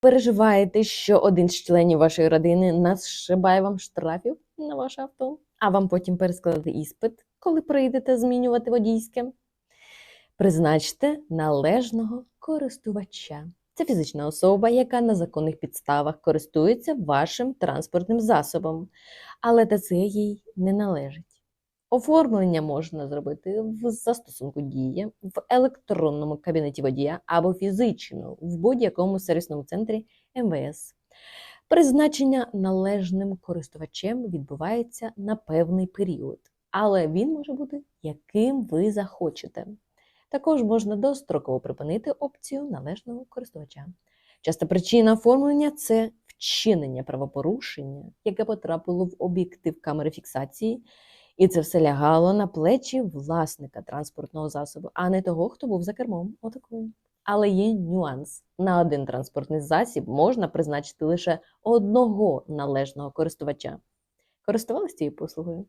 Переживаєте, що один з членів вашої родини нашибає вам штрафів на ваше авто, а вам потім перескладати іспит, коли прийдете змінювати водійське? Призначте належного користувача. Це фізична особа, яка на законних підставах користується вашим транспортним засобом, але та це їй не належить. Оформлення можна зробити в застосунку дії, в електронному кабінеті водія або фізично в будь-якому сервісному центрі МВС. Призначення належним користувачем відбувається на певний період, але він може бути яким ви захочете. Також можна достроково припинити опцію належного користувача. Часта причина оформлення це вчинення правопорушення, яке потрапило в об'єктив камери фіксації, і це все лягало на плечі власника транспортного засобу, а не того, хто був за кермом. Отакою. Але є нюанс: на один транспортний засіб можна призначити лише одного належного користувача. Користувалися цією послугою?